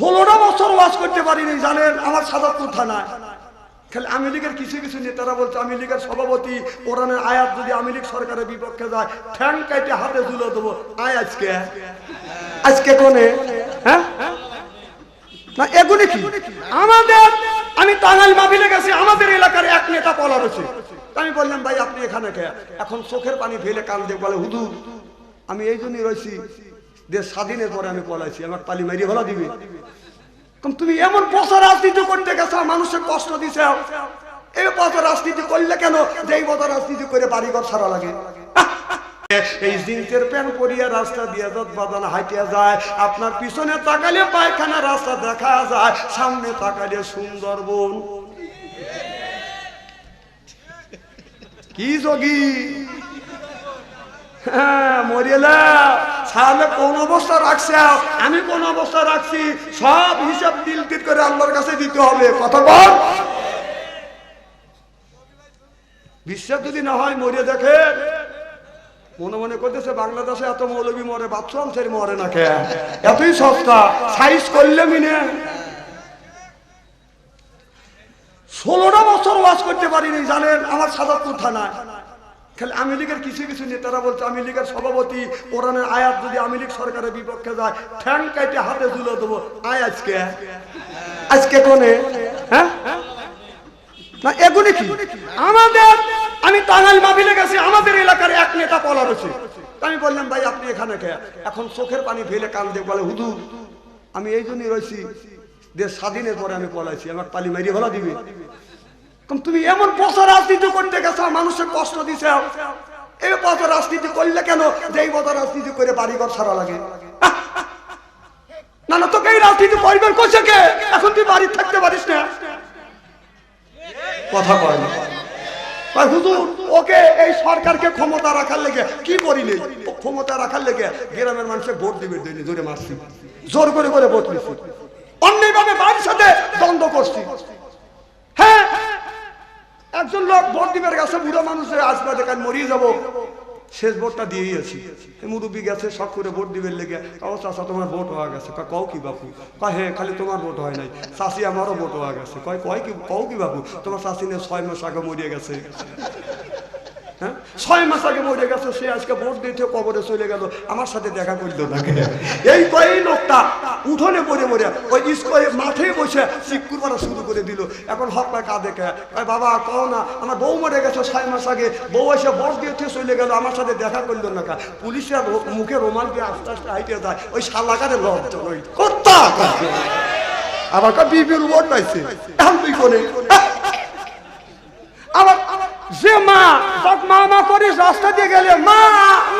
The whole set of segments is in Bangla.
ষোলোটা বছর ওয়াজ করতে পারিনি, জানেন? আমার সাদাতপুর থানায়। খালি আওয়ামী লীগের কিছু কিছু নেতারা বলছে, আওয়ামী লীগের সভাপতি, কোরআনের আয়াত যদি আমি লীগ সরকারের বিপক্ষে যায়, ঠ্যাং কাইটে হাতে তুলে দেবো। আয় আজকে। আজকে কোনে? হ্যাঁ? আমি আমি আমি এই জন্যই রয়েছি দেশ স্বাধীনের পরে আমি পলাইছি আমার পালি মারিয়ে ভালো দিবি। তুমি এমন পচা রাজনীতি করতে গেছো মানুষের কষ্ট দিছে। এই পচা রাজনীতি করলে কেন? যে পচা রাজনীতি করে বাড়িঘর সারা লাগে। এই জিন্সের প্যান্ট পরিয়া রাস্তা দিয়ে যত বাদান হাইটিয়া যায়, আপনার পিছনে তাকালে পায়খানা রাস্তা দেখা যায়, সামনে তাকালে সুন্দরবন কি যোগী? হ্যাঁ মরিয়েলা সামনে কোন অবস্থা রাখছে? আমি কোন অবস্থা রাখছি? সব হিসাব দিল টিল করে আল্লাহর কাছে দিতে হবে। কথা বল। বিশ্বাস যদি না হয় মরিয়ে দেখে। মনে মনে করতেছে, বাংলাদেশে এত মৌলবী মরে বাথরুম ছেড়ে মরে না কে? এতই সস্তা। সাইজ করলে মিনে। ষোলোটা বছর ওয়াজ করতে পারিনি, জানেন? আমার সাদাতপুর থানায়। খালি আওয়ামী লীগের কিছু কিছু নেতারা বলছে, আওয়ামী লীগের সভাপতি কোরআনের আয়াত যদি আওয়ামী লীগ সরকারের বিপক্ষে যায়, ঠ্যাং কাইটে হাতে তুলে দেবো। আয় আজকে। আজকে কোনে? হ্যাঁ? আমাদের, আমি আমাদের এলাকার রয়েছে। আমি বললাম, ভাই, আপনি এখানে কে? এখন চোখের পানি আমি এই জন্যই রয়েছি, দেশ স্বাধীনের পরে আমি পলাইছি, আমার পালি মারিয়ে ভালো দিবি। তুমি এমন পচা রাজনীতি করতে গেছো মানুষের কষ্ট দিছে। এই পচা রাজনীতি করলে কেন? যে এই পচা রাজনীতি করে বাড়িঘর সারা লাগে। না না, তোকে এই রাজনীতি পরিবার করছে কে? এখন তুই বাড়ি থাকতে পারিস না। কথা কয় না। ওকে এই সরকারকে ক্ষমতা রাখার লেগে কি করিনি? ক্ষমতা রাখার লেগে গ্রামের মানুষের ভোট দিবে, জোরে মারছি। জোর করে করে ভোট নিচ্ছি অন্যায়ভাবে বাড়ির সাথে দ্বন্দ্ব করছি। হ্যাঁ? একজন লোক ভোট দিবার গেছে, বুড়ো মানুষের আসবা দেখান মরিয়ে যাব। শেষ ভোটটা দিয়েই আছি। মুরব্বী গেছে সব করে ভোট দিবের লেগে ও চাষা তোমার ভোট হয়ে গেছে। কয়, কও কি বাপু? কয় হ্যাঁ খালি তোমার ভোট হয় নাই। চাষি আমারও ভোট হয়ে গেছে। কয় কয় কি, কও কি বাপু? তোমার চাষি নিয়ে ছয় মাস আগে মরিয়ে গেছে। হ্যাঁ? ছয় মাস আগে মরে গেছে, সে আজকে ভোট দিতে কবরে চলে গেল, আমার সাথে দেখা করল না এই কয়েক লোকটা উঠোনে পড়ে মরে ওই স্কুলে মাঠে বসে শিক্ষুর করা শুরু করে দিল। এখন হক পায় কাঁদে কে? বাবা, কও না, আমার বউ মরে গেছে ছয় মাস আগে, বউ এসে ভোট দিতে চলে গেল, আমার সাথে দেখা করল না কা? পুলিশের মুখে রোমাল দিয়ে আস্তে আস্তে হাইটে যায়, ওই শালাকারে লজ্জা কত্তা আবার বিবির ভোট পাইছে। এখন তুই কোনে আবার যে মা তক মা মা করিস, রাস্তা দিয়ে গেলে, মা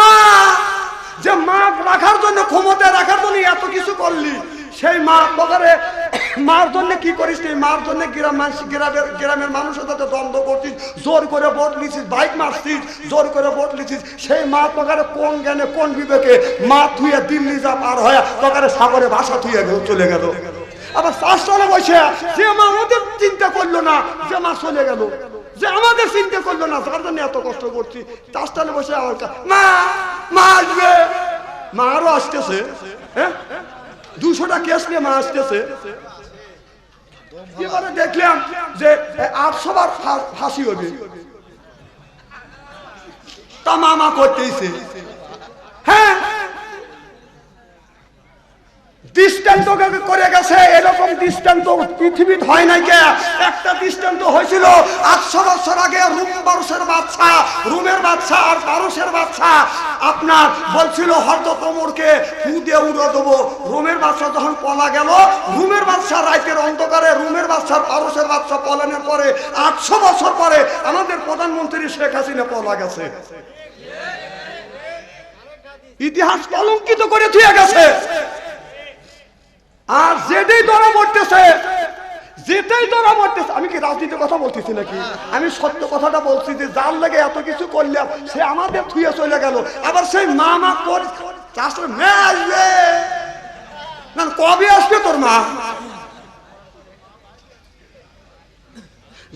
মা! যে মা রাখার জন্য ক্ষমতা রাখার জন্য এত কিছু করলি, সেই মা বকারে, মার জন্য কি করিস মার জন্য গ্রাম গ্রামের গ্রামের মানুষের সাথে দ্বন্দ্ব করছিস, জোর করে ভোট লিছিস বাইক মারছিস, জোর করে ভোট লিছিস সেই মা তোকারে কোন জ্ঞানে, কোন বিবেকে মা থুয়ে দিল্লি যা পার হয়ে তোকারে সাগরে ভাষা থুয়ে চলে গেল। আবার চাষতলা বসে, যে মা আমাদের চিন্তা করল না, যে মা চলে গেল। যে আমাদের চিন্তা করল না তার জন্য এত কষ্ট করছি। চাষতলে বসে আমার মা মা আসবে। মা আরও আসতেছে। হ্যাঁ? দুশোটা কেস নিয়ে মা আসতেছে। দেখলাম যে আটশো বার ফাঁসি হবে। তা মামা করতেইছে। হ্যাঁ? দৃষ্টান্ত করে গেছে, এরকম হয় নাই কে? একটা হয়েছিল, আটশো বছর আগে বাচ্চা রুমের বাচ্চা আর বাচ্চা আপনার বলছিল কোমরকে ফু দিয়ে দেবো। রুমের বাচ্চা যখন পলা গেল, রুমের বাচ্চা রাইতের অন্ধকারে, রুমের বাচ্চার পারসের বাচ্চা পলানোর পরে, আটশো বছর পরে আমাদের প্রধানমন্ত্রী শেখ হাসিনা পলা গেছে। ইতিহাস কলঙ্কিত করে থুয়ে গেছে। আর যেটাই ধরা পড়তেছে যেটাই ধরা মরতেছে, আমি কি রাজনীতির কথা বলতেছি নাকি? আমি সত্য কথাটা বলছি যে যার লাগে এত কিছু করলাম, সে আমাদের থুয়ে চলে গেল। আবার সেই মা মা কর মেয়ে আসবে। না কবে আসবে তোর মা?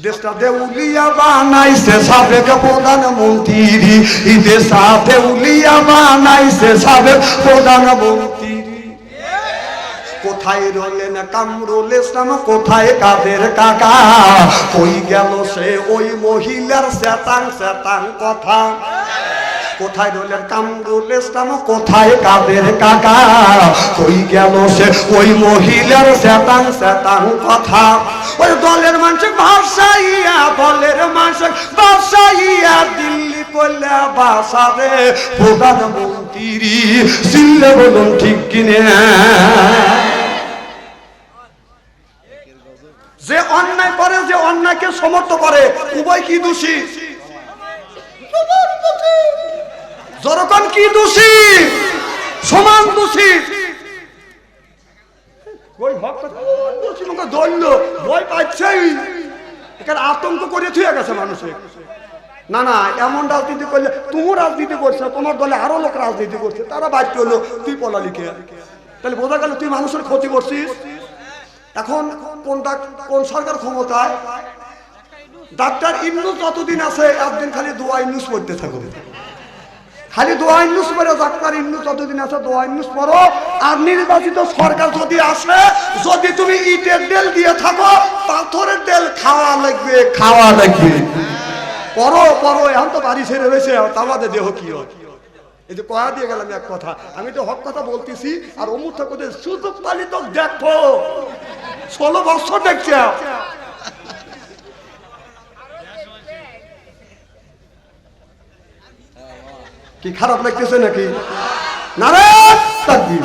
দেশটা দেউলিয়া বানাইছে, সাবেক প্রধানমন্ত্রী। দেশটা দেউলিয়া বানাইছে, সাবেক প্রধানমন্ত্রী। কোথায় রলেন কামরুল ইসলাম? কোথায় কাদের কাকা? কই গেল সে ওই মহিলার শ্যাতাং শ্যাতাং কথা? কোথায় রইলেন কামরুল ইসলাম? কোথায় কাদের কাকা? কই গেল সে ওই মহিলার শ্যাতাং শ্যাতাং কথা? ওই দলের মানুষ ভাষাইয়া দলের মানুষ ভাষাইয়া দিল্লি করলে বাসারে প্রধানমন্ত্রী চিল্লে বলুন ঠিক কিনে? যে অন্যায় করে, যে অন্যায়কে সমর্থ করে, উভয় কি দোষী? যখন কি দোষী? সমান দোষী? আতঙ্ক করে থুয়ে গেছে না না, এমন রাজনীতি করলে দলে আরও রাজনীতি করছে, তারা বাধ্য হলো, তুই পলালিকে। তাহলে বোঝা গেল তুই মানুষের ক্ষতি করছিস? এখন কোনটা, কোন সরকার ক্ষমতায়? ডাক্তার ইন্নুস যতদিন আছে, একদিন খালি দোয়া ইন্নুস পড়তে থাকবে খালি দোয়া ইন্নুস পড়ে, ডাক্তার ইন্নুস যতদিন আছে, দোয়া ইন্নুস পড়ো। আর নির্বাচিত সরকার যদি আসে, যদি তুমি ইটের তেল দিয়ে থাকো, পাথরের তেল খাওয়া লাগবে খাওয়া লাগবে। পরো পরো এখন তো বাড়ি ছেড়ে রয়েছে তাবাদে দেহ কি এই যে কয়া দিয়ে গেলাম এক কথা। আমি তো হক কথা বলতেছি, আর অমুক ঠাকুরের সুযোগ পালিত দেখো। ষোলো বছর দেখছে কি খারাপ লাগতেছে নাকি? না রে তাকবীর।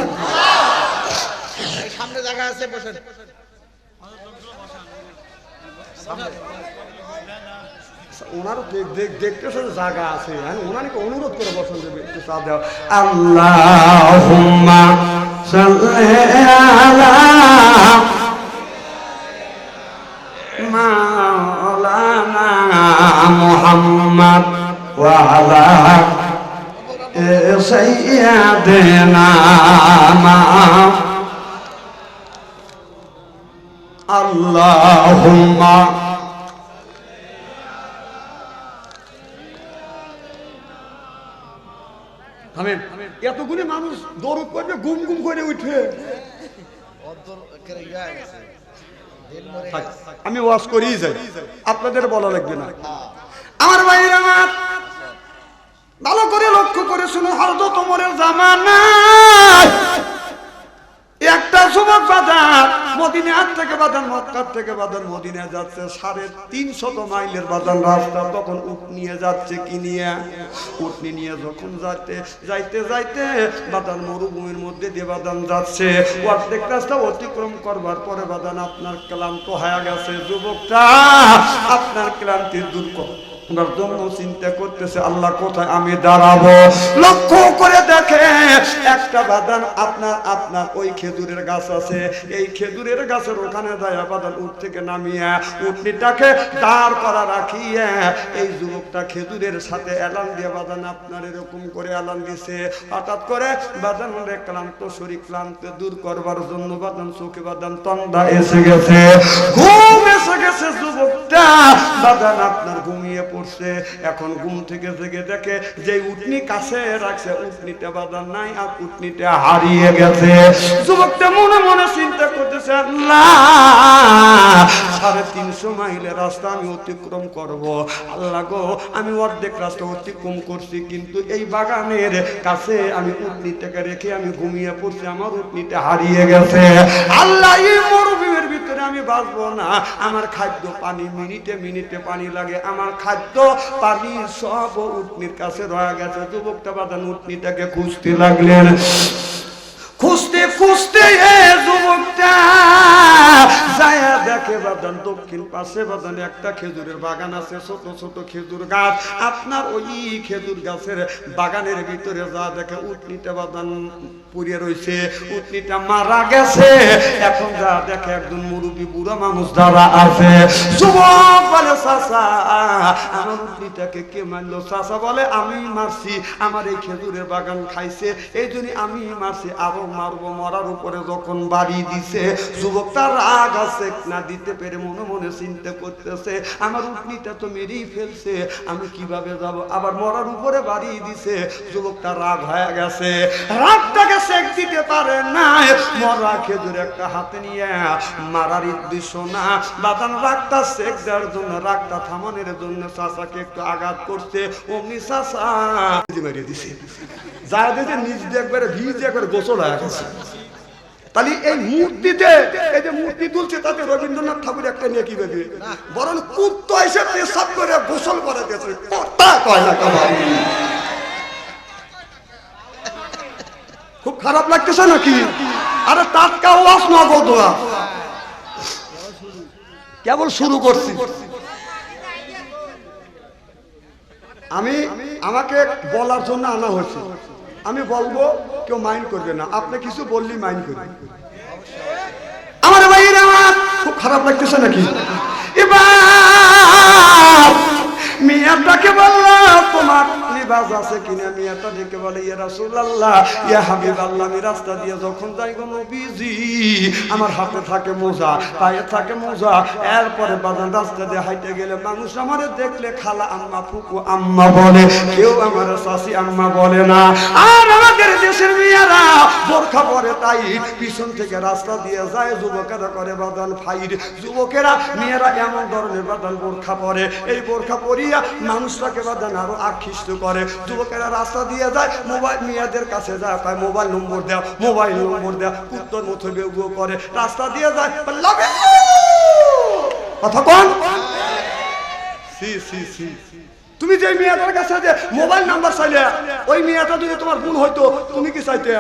এই সামনে জায়গা আছে। আছে অনুরোধ করে বসন আল্লাহুম্মা ওয়া আলা সাইয়্যিদিনা আল্লাহুম্মা থামেন এতগুলি মানুষ দৌড় করবে গুম গুম করে উঠে। আমি ওয়াশ করেই যাই। আপনাদের বলা লাগবে না। আমার ভাইয়ের আমার ভালো করে লক্ষ্য করে শুনো, হরদ তোমরের জামানা। একটা যুবক বাজার মদিনার থেকে বাজার, মক্কার থেকে বাজার, মদিনা যাচ্ছে সাড়ে তিনশত মাইলের বাজার রাস্তা, তখন উট নিয়ে যাচ্ছে কি নিয়ে? উটনি নিয়ে যখন যাইতে যাইতে যাইতে বাদান মরুভূমির মধ্যে দিয়ে বাদান যাচ্ছে। অর্ধেক রাস্তা অতিক্রম করবার পরে বাদান আপনার ক্লান্ত হয়ে গেছে। যুবকটা, আপনার ক্লান্তির দূর ওনার জন্য চিন্তা করতেছে, আল্লাহ কোথায় আমি দাঁড়াবো? লক্ষ্য করে দেখে, একটা বাদান আপনার আপনার ওই খেজুরের গাছ আছে। এই খেজুরের গাছের ওখানে যায় বাদান উঠ থেকে নামিয়ে উঠনিটাকে দাঁড় করা রাখিয়ে, এই যুবকটা খেজুরের সাথে এলান দিয়ে বাদান আপনার এরকম করে এলান দিছে। হঠাৎ করে বাদান ক্লান্ত, শরীর ক্লান্ত, দূর করবার জন্য বাদান চোখে বাদান তন্দা এসে গেছে। ঘুম এসে গেছে আপনার ঘুমিয়ে পড়ছে। এখন ঘুম থেকে দেখে যে উটনি কাছে রাখছে উটনিটা বাদান নাই আর উটনিটা হারিয়ে গেছে। যুবকটা মনে মনে চিন্তা করতেছে সাড়ে তিনশো মাইলের রাস্তা আমি অতিক্রম করব। আল্লাহ গো, আমি অর্ধেক রাস্তা অতিক্রম করছি, কিন্তু এই বাগানের কাছে আমি উটনিটাকে রেখে আমি ঘুমিয়ে পড়ছি, আমার উটনিটা হারিয়ে গেছে। আল্লাহ, এই ভিতরে আমি বাঁচবো না। আমার খাদ্য পানি মিনিটে মিনিটে পানি লাগে। আমার খাদ্য পানি সব উটনির কাছে রয়ে গেছে। যুবকটা বাদান উটনিটাকে খুঁজতে লাগলেন। খুঁজতে খুঁজতে এ যুবকটা যায়, দেখে বাদান দক্ষিণ পাশে বাদান একটা খেজুরের বাগান আছে, ছোট ছোট খেজুর গাছ। আপনার ওই খেজুর গাছের বাগানের ভিতরে যা দেখে উটনিটা রয়েছে উটনিটা মারা গেছে। এখন যা দেখে একজন মুরব্বী বুড়া মানুষ আছে। যুবক বলে, চাচা, আমার উটনিটাকে কে চাচা বলে, আমি মারছি, আমার এই খেজুরের বাগান খাইছে, এই জন্য আমি মারছি। আরও মারবো, মরার উপরে যখন বাড়ি দিছে। যুবক তার রাগ আছে না দিতে পেরে মনে মনে চিন্তা করতেছে, আমার তো মেরেই ফেলছে, আমি কীভাবে যাব? আবার মরার উপরে বাড়ি দিছে, যুবকটা রাগ হয়ে গেছে। রাগটাকে সেক দিতে পারে না মরা খেজুর একটা হাতে নিয়ে মারার উদ্দেশ্য না। বাদান রাগটা সেক দেওয়ার জন্য, রাগটা থামানোর জন্য একটু আঘাত করছে। অমনি মেরে দিছে। যা দিতে নিজ দিয়ে একবারে ভিজ দিয়ে গোসল হয়ে গেছে। তাহলে এই মূর্তিতে, এই যে মূর্তি তুলছে তাতে রবীন্দ্রনাথ ঠাকুর একটা নিয়ে কি ভেবে বরং কুত্ত এসে পেশাব করে গোসল করে না খুব খারাপ লাগতেছে নাকি? আরে টাটকা ওয়াস না কেবল শুরু করছি। আমি, আমাকে বলার জন্য আনা হয়েছে। আমি বলব, কেউ মাইন্ড করবে না। আপনি কিছু বললি মাইন্ড করবে। আমার ভাইয়েরা খুব খারাপ লাগতেছে নাকি? এবার মিয়াটাকে বলল তোমার লিবাস আছে কিনা? মিয়াটা ডেকে বলে, ইয়া রাসূলুল্লাহ, ইয়া হাবিবাল্লাহ, আমি রাস্তা দিয়ে যখন যাই গো নবীজি, আমার হাতে থাকে মোজা, পায়ে থাকে মোজা, এরপরে বাজান রাস্তা দিয়ে হাইটে গেলে মানুষ আমারে দেখলে খালা আম্মা, ফুকু আম্মা বলে, কেউ আমার শাসি আম্মা বলে না। আর আমাদের দেশের মেয়েরা বোরখা পরে তাই পিছন থেকে রাস্তা দিয়ে যায়, যুবকেরা করে বাদান ফাইর। যুবকেরা, মেয়েরা এমন ধরনের বাদান বোরখা পরে। এই বোরখা পরিয়া মানুষটাকে বাদান আরও আকৃষ্ট করে। যুবকেরা রাস্তা দিয়ে যায়, মোবাইল মেয়েদের কাছে যায়, কয়, মোবাইল নম্বর দেয় মোবাইল নম্বর দেয় কুত্তর মতো বেউ করে রাস্তা দিয়ে যায় কথা কোন? C C C. তুমি যে মেয়েটার কাছে যে মোবাইল নাম্বার চাইলে, ওই মেয়েটা যদি তোমার গুণ হইতো, তুমি কি চাইতে?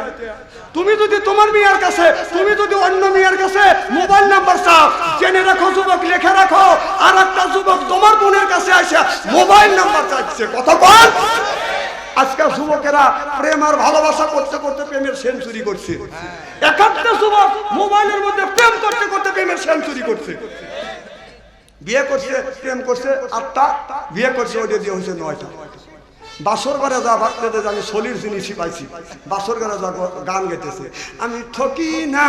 তুমি যদি তোমার মেয়ের কাছে, তুমি যদি অন্য মেয়ের কাছে মোবাইল নাম্বার চাও, জেনে রাখো, যুবক, লিখে রাখো আর একটা যুবক তোমার বোনের কাছে আসে, মোবাইল নাম্বার চাইছে। কত কর আজকাল যুবকেরা প্রেম আর ভালোবাসা করতে করতে প্রেমের সেঞ্চুরি করছে। এক একটা যুবক মোবাইলের মধ্যে প্রেম করতে করতে প্রেমের সেঞ্চুরি করছে। বিয়ে করছে, প্রেম করছে আটটা বিয়ে করছে ওইটা দিয়ে হয়েছে নয়টা। বাসর ঘরে যা ভাবতে আমি শরীর জিনিস পাইছি বাসর ঘরে যা গান গেতেছে। আমি ঠকি না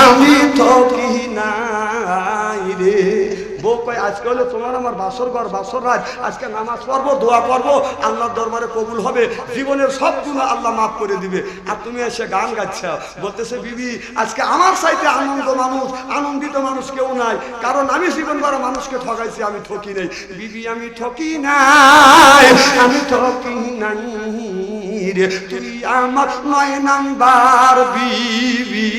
আমি ঠকি আজকে হলো তোমার আমার বাসর ঘর, বাসর রাত। আজকে নামাজ পড়ব, দোয়া করব আল্লাহর দরবারে কবুল হবে। জীবনের সব গুণ আল্লাহ মাফ করে দিবে। আর তুমি এসে গান গাচ্ছ বলতেছে, বিবি, আজকে আমার সাইতে আনন্দ মানুষ, আনন্দিত মানুষ কেউ নাই। কারণ আমি জীবন বড় মানুষকে ঠকাইছি, আমি ঠকি নেই। বিবি, আমি ঠকি নাই, আমি ঠকি নাই রে। তুই আমার নয় নাম্বার বিবি।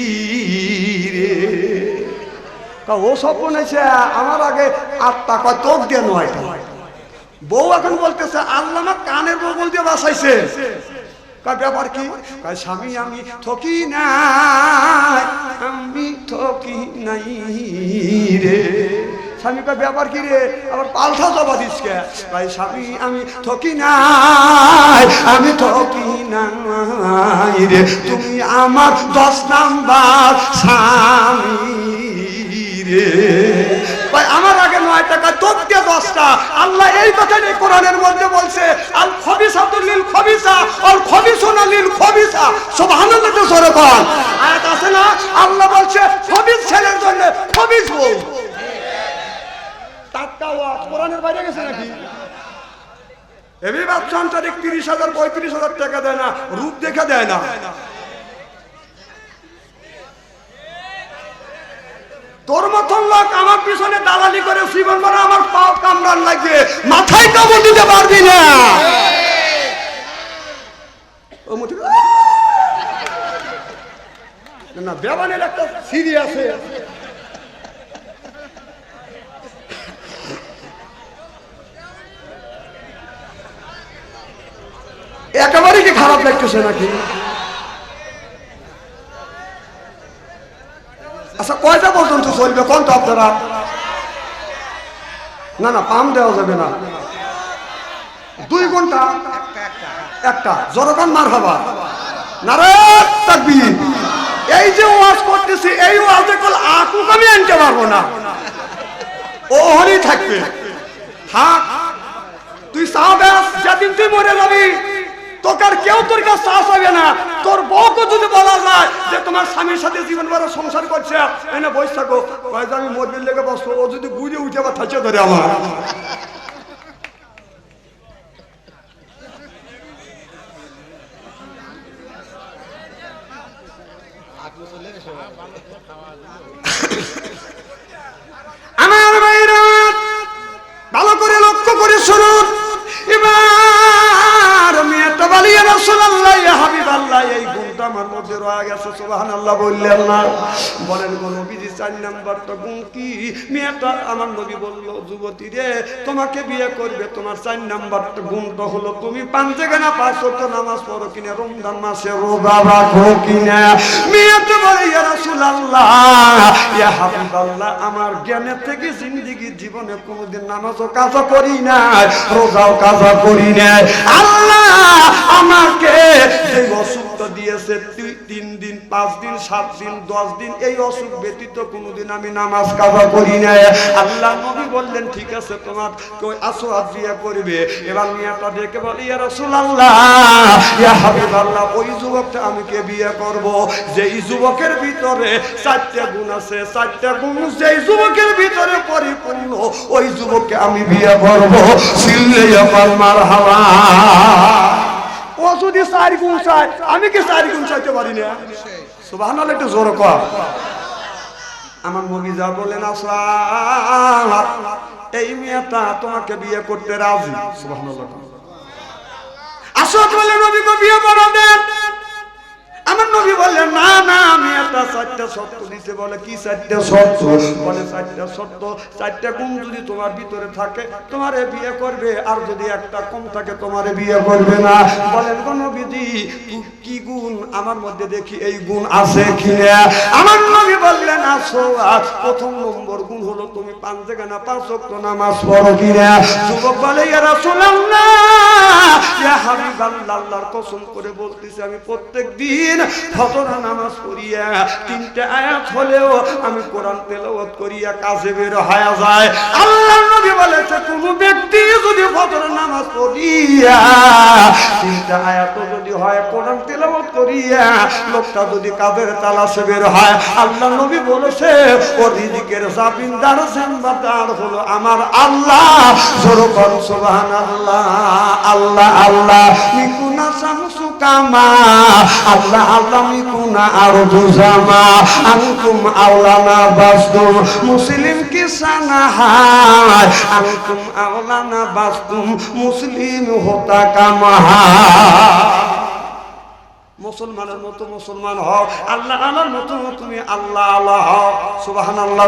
তা ও স্বপ্ন নেছে, আমার আগে আত্মা কয় তোক দিয়ে নয়টা বউ এখন বলতেছে, আল্লাহ আমার কানের বগল দিয়ে বাসাইছে ব্যাপার কি? স্বামী, আমি ঠকি নাই, আমি ঠকি নাই রে। স্বামী কয়, ব্যাপার কি রে? আবার পাল্টা জবা দিস কে? ভাই স্বামী, আমি ঠকি নাই, আমি ঠকি নাই রে। তুমি আমার দশ নাম্বার স্বামী রে ভাই, আমার আগে নয় টাকা, তোর দিয়ে দশটা। আল্লাহ এই কথাটাই কোরআনের মধ্যে বলছে, আল খবিসা তো লীল খবিসা আর খবিসুনা লীল খবিসা। সুবহানাল্লাহ তো সরে কর আয়াত আছে না? আল্লাহ বলছে, খবিস ছেলের জন্য খবিস বউ। টাটকা ওয়াজ কোরআনের বাইরে গেছে নাকি? এবি বাচ্চা আন্তরিক তিরিশ হাজার, পঁয়ত্রিশ হাজার টাকা দেয় না, রূপ দেখে দেয় না। তোর মতন লোক আমার পিছনে দালালি করে জীবন ভরা আমার পাও কামড়ান লাগবে মাথায় কামড় দিতে পারবি না। ও একটা সিঁড়ি আছে। একেবারে কি খারাপ লাগতেছে নাকি? চলবে কোন তো আপনারা না না, পাম দেওয়া যাবে না। দুই ঘণ্টা, একটা, জনগণ মার হবা। এই যে ওয়াজ করতেছি, এই ওয়াজে কল আকুক, আমি আনতে পারব না। ও হলেই থাকবে। থাক, তুই ব্যাস যেদিন তুই মরে যাবি, তোকে আর কেউ তোর কাছে চাবে না। তোর বউকে যদি বলা যায় যে তোমার স্বামীর সাথে জীবন ভরা সংসার করছে, এনে বসে থাকো। আমি মরবির লেগে বসবো, ও যদি বুঝে উঠে বা থাকছে ধরে আমার। চার মেয়েটা আমার নবী বলল, যুবতী রে, তোমাকে বিয়ে করবে, তোমার চার হলো। তুমি পাঁচ ওয়াক্ত নামাজ পড়ো কিনা, রমজান মাসে কিনা? বলে আমার জ্ঞানের থেকে জিন্দিগি জীবনে কোনোদিন নামাজও কাজা করি নাই রোজাও কাজা করি নাই আল্লাহ আমাকে যে অসুখটা দিয়েছে, তুই পাঁচ দিন, সাত দিন, দশ দিন, এই অসুখ ব্যতীত কোনোদিন আমি নামাজ কাজা করি নাই। আল্লাহ নবী বললেন, ঠিক আছে, তোমার কেউ আসো আজ বিয়ে করবে। এবার মিয়াটা দেখে বলি, ইয়া রাসূলুল্লাহ, ইয়া হাবিবাল্লাহ, ওই যুবকটা আমি কে বিয়ে করব? যেই যুবকের ভিতরে চারটা গুণ আছে, চারটা গুণ যেই যুবকের ভিতরে পরিপূর্ণ, ওই যুবককে আমি বিয়ে করব। সিল্লে আমার মার হাওয়া ও যদি চার গুণ চায়। আমি কি সারি গুণ চাইতে পারি না? সুবাহ একটু জোর কর। আমার মুরগি যা বলেন আসলাম এই মেয়েটা তোমাকে বিয়ে করতে রাজি। সুবাহ আসত বলে নবীকে বিয়ে করে দেন আমার নবী বললেন না না, আমি একটা চারটা সত্য দিতে বলে, কি চারটা সত্য বলে, চারটা সত্য চারটা গুণ যদি তোমার ভিতরে থাকে, তোমারে বিয়ে করবে, আর যদি একটা কম থাকে, তোমারে বিয়ে করবে না। বলেন কোন বিধি কি গুণ? আমার মধ্যে দেখি এই গুণ আছে কিনা? আমার নবী বললেন, আসো প্রথম নম্বর গুণ হলো তুমি পাঁচ না, পাঁচ নামাজ পড়ো কিনা? যুবক বলে কসম করে বলতেছি, আমি প্রত্যেক দিন নামাজ আয়াত হলেও আমি কোরআন করিয়া কাজে বের যায় আল্লাহ নবী বলেছে, কোন ব্যক্তি যদি ফজর নামাজ পড়িয়া তিনটা আয়াত যদি হয়, কোরআন তেলাওয়াত করিয়া লোকটা যদি কাজের তালাশে বের হয়। আল্লাহ নবী বলেছে ও রিজিকের জাবিনদার জানবাদার হলো আমার আল্লাহ। জোরকর সুবহানাল্লাহ, আল্লাহ আল্লাহ, মিকুনা শামসু কামা, আল্লাহ আল্লাহ, মিকুনা আরজু জামা আনকুম আওলানা বাসতুম মুসলিম কিসানা হায় আনকুম আওলানা বাসতুম মুসলিম হোতা কামাহা মুসলমানের মতো মুসলমান হও। আল্লাহ আল্লাহর মতো তুমি আল্লাহ আল্লাহ হও। সুবাহান আল্লাহ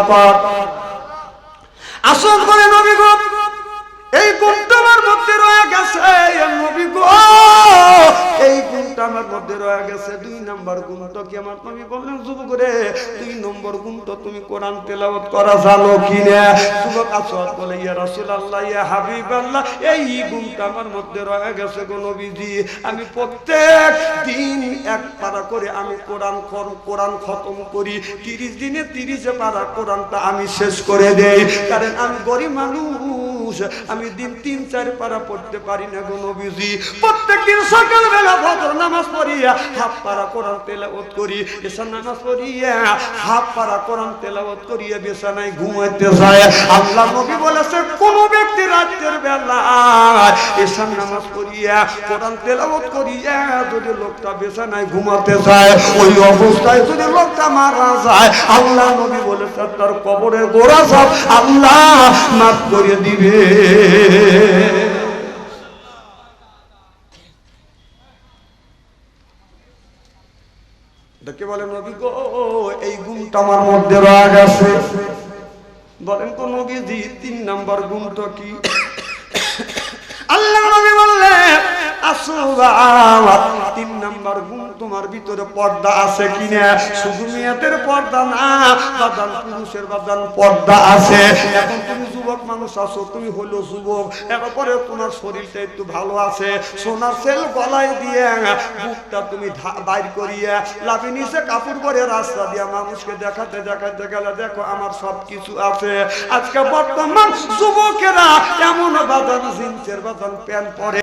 আসল করে নবী এই গুণটা মধ্যে রয়ে গেছে নবী গো। এই গুণটা আমার মধ্যে রয়ে গেছে। দুই নাম্বার গুণ তো কি আমার নবী বললেন? যুবক রে, দুই নম্বর গুণ তো তুমি কোরআন তেলাওয়াত করা জানো কি না? যুবক আসওয়াত বলে, ইয়া রাসূলুল্লাহ, ইয়া হাবিবাল্লাহ, এই গুণটা আমার মধ্যে রয়ে গেছে গো নবীজি। আমি প্রত্যেক দিন এক পারা করে আমি কোরআন কোরআন খতম করি। তিরিশ দিনে তিরিশে পারা কোরআনটা আমি শেষ করে দেই। কারণ আমি গরিব মানুষ, আমি দিন তিন চার পারা পড়তে পারি না গো নবীজি। প্রত্যেক দিন সকালবেলা পড়িয়া, হাফ করি নামাজ পড়িয়া, হাফ ঘুমাইতে আল্লাহ বলেছে, কোন ব্যক্তি রাতের বেলা নামাজ পড়িয়া, কোরআন তেলাওয়াত করিয়া যদি লোকটা বিছানায় ঘুমাতে যায়, ওই অবস্থায় যদি লোকটা মারা যায়, আল্লাহ নবী বলেছে, তার কবরের গোড়া সব আল্লাহ মাফ করে দিবে। নবী গো, এই গুণটা আমার মধ্যে রয়ে গেছে বলেন, তো নবীজি, তিন নাম্বার গুণটা কি? আল্লাহ নবী তিন নাম্বার গুণ তোমার ভিতরে পর্দা আছে কিনা? শুধু মেয়েদের পর্দা না পুরুষের বাদান পর্দা আছে। এখন তুমি যুবক মানুষ আছো, তুমি হলো যুবক। এরপরে তোমার শরীরটা একটু ভালো আছে। সোনার সেল গলায় দিয়ে বুকটা তুমি বাইর করিয়ে লাভি নিচে কাপড় পরে রাস্তা দিয়ে মানুষকে দেখাতে দেখাতে গেলে দেখো আমার সব কিছু আছে। আজকে বর্তমান যুবকেরা এমন বাদান জিন্সের বাদান প্যান্ট পরে